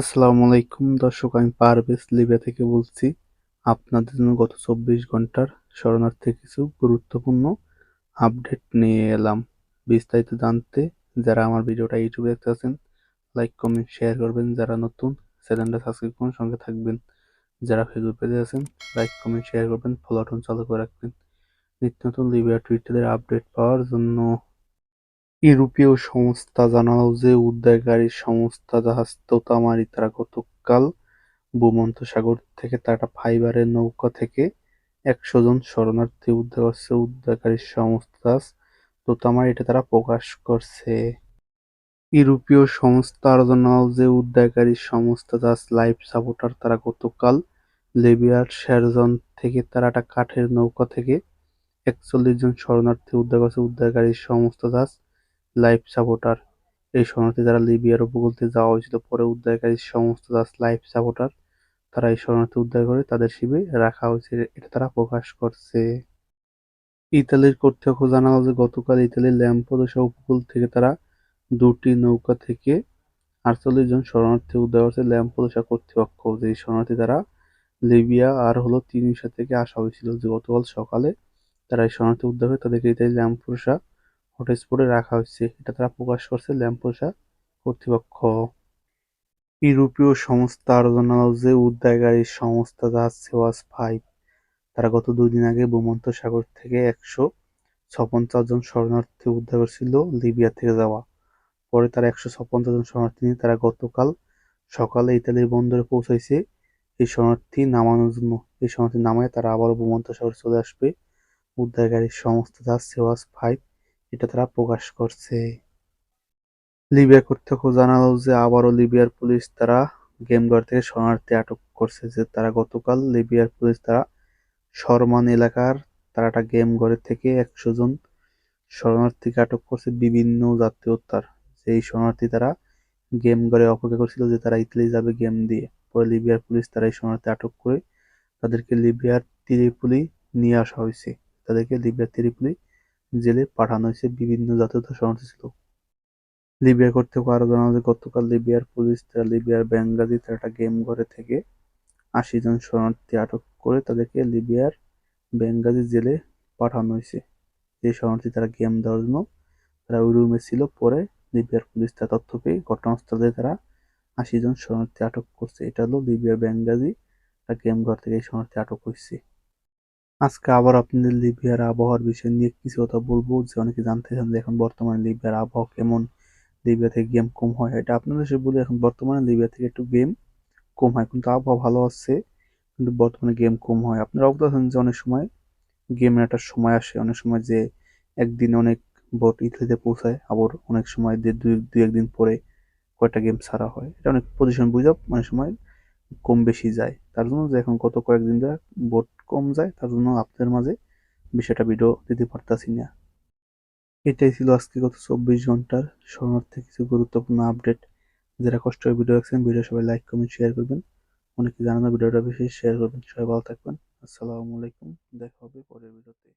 আসসালামু আলাইকুম দর্শক, আমি পারভেজ লিবিয়া থেকে বলছি। আপনাদের জন্য গত চব্বিশ ঘণ্টার শরণার্থী কিছু গুরুত্বপূর্ণ আপডেট নিয়ে এলাম। বিস্তারিত জানতে যারা আমার ভিডিওটা ইউটিউবে দেখতে আছেন, লাইক, কমেন্ট, শেয়ার করবেন। যারা নতুন, চ্যানেলটা সাবস্ক্রাইব করুন, সঙ্গে থাকবেন। যারা ফেসবুক পেজে আছেন, লাইক, কমেন্ট, শেয়ার করবেন, ফলো বাটন চালু করে রাখবেন। নিত্য নতুন লিবিয়া টুইটারের আপডেট পাওয়ার জন্য ইউরোপীয় সংস্থা জানালো যে, উদ্ধারকারী সংস্থা জাহাজ তোতামারি তারা গতকাল ভূমধ্যসাগর থেকে টাটা ফাইবারের নৌকা থেকে একশো জন শরণার্থী উদ্ধার করছে। উদ্ধারকারী সংস্থা জাহাজ তোতামারি এটা তারা প্রকাশ করছে। ইউরোপীয় সংস্থা আরও জানালো যে, উদ্ধারকারী সংস্থা জাহাজ লাইফ সাপোর্টার তারা গতকাল লিবিয়ার শেরজন থেকে তারা একটা কাঠের নৌকা থেকে একচল্লিশ জন শরণার্থী উদ্ধার করছে। উদ্ধারকারী সংস্থা জাহাজ লাইফ সাপোর্টার এই শরণার্থী যারা লিবিয়ার উপকূল থেকে যাওয়া হয়েছিল, পরে উদ্ধারকারী সংস্থা জাস্ট লাইফ সাপোর্টার তারা এই শরণার্থী উদ্ধার করে তাদের শিবিরে রাখা হয়েছে, এটা তারা প্রকাশ করছে। ইতালির কর্তৃপক্ষ জানালো যে, গতকাল ইতালির ল্যাম্পোদোসা উপকূল থেকে তারা দুটি নৌকা থেকে আটচল্লিশ জন শরণার্থী উদ্ধার করছে, ল্যাম্পোদোসা কর্তৃপক্ষ। যে শরণার্থী তারা লিবিয়া আর হলো তিউনিসিয়া থেকে আসা হয়েছিল, যে গতকাল সকালে তারা এই শরণার্থী উদ্ধার করে তাদেরকে ইতালি ল্যাম্পোদোসা হটস্পটে রাখা হয়েছে। এটা তারা প্রকাশ করছে ল্যাম্পোসা কর্তৃপক্ষ। ইউরোপীয় সংস্থা আরও জানালো যে উদ্ধারকারী সংস্থা জাহাজ সেওয়াস ফাইভ। তারা গত দুই দিন আগে ভূমধ্যসাগর থেকে একশো ছপঞ্চাশ জন শরণার্থী উদ্ধার করেছিল লিবিয়া থেকে যাওয়া। পরে তারা একশো ছপঞ্চাশ জন শরণার্থী নিয়ে তারা গতকাল সকালে ইতালির বন্দরে পৌঁছাইছে। এই শরণার্থী নামানোর জন্য, এই শরণার্থী নামায় তারা আবারও ভূমধ্যসাগর চলে আসবে। উদ্ধারকারী সংস্থা জাহাজ সেওয়াস ফাইভ এটা তারা প্রকাশ করছে। লিবিয়া কর্তৃপক্ষ জানালো যে আবারও লিবিয়ার পুলিশ তারা গেমঘর থেকে শরণার্থী আটক করছে, যে তারা গতকাল লিবিয়ার পুলিশ তারা শরমান এলাকার তারা একটা গেম ঘরের থেকে একশো জন শরণার্থীকে আটক করছে বিভিন্ন জাতীয়তার। যেই শরণার্থী তারা গেম ঘরে অপেক্ষা করছিল যে তারা ইতালি যাবে গেম দিয়ে। পরে লিবিয়ার পুলিশ তারা এই শরণার্থী আটক করে তাদেরকে লিবিয়ার তিরিপুলি নিয়ে আসা হয়েছে। তাদেরকে লিবিয়ার ত্রিপুলি জেলে পাঠানো হয়েছে বিভিন্ন জাতীয়তা শরণার্থী ছিল। লিবিয়া কর্তৃপক্ষ আরও জানালো যে গতকাল লিবিয়ার পুলিশ, তারা লিবিয়ার বেঙ্গাজি তারা একটা গেম ঘরে থেকে আশি জন শরণার্থী আটক করে তাদেরকে লিবিয়ার বেঙ্গাজি জেলে পাঠানো হয়েছে। যে শরণার্থী তারা গেম দেওয়ার জন্য তারা ওই রুমে ছিল, পরে লিবিয়ার পুলিশ তার তথ্য পেয়ে ঘটনাস্থলে তারা আশি জন শরণার্থী আটক করছে। এটা হলো লিবিয়ার বেঙ্গাজি গেম ঘর থেকে এই শরণার্থী আটক হয়েছে। আজকে আবার আপনাদের লিবিয়ার আবহাওয়ার বিষয় নিয়ে কিছু কথা বলব যে অনেকে জানতে চান যে এখন বর্তমানে লিবিয়ার আবহাওয়া কেমন, লিবিয়া থেকে গেম কম হয়, এটা আপনাদের সে বলি এখন বর্তমানে লিবিয়া থেকে একটু গেম কম হয়, কিন্তু আবহাওয়া ভালো আছে, কিন্তু বর্তমানে গেম কম হয়। আপনারা অবগত আছেন যে অনেক সময় গেমের একটা সময় আসে, অনেক সময় যে একদিন অনেক বোট ইতালিতে পৌঁছায়, আবার অনেক সময় যে দুই দুই একদিন পরে কয়েকটা গেম ছাড়া হয়। এটা অনেক পজিশন বুঝে অনেক সময় কম বেশি যায়। তার জন্য যে এখন গত কয়েকদিন ধরে বোট কম যায়, তার জন্য আপনাদের মাঝে বিষয়টা ভিডিও দিতে পারতাছি না। এটাই ছিল আজকে গত চব্বিশ ঘণ্টার শরণার্থী কিছু গুরুত্বপূর্ণ আপডেট যারা কষ্ট করে ভিডিও দেখছেন ভিডিও সবাই লাইক কমেন্ট শেয়ার করবেন। অনেকে জানানো ভিডিওটা বেশি শেয়ার করবেন। সবাই ভালো থাকবেন। আসসালামু আলাইকুম। দেখা হবে পরের ভিডিওতে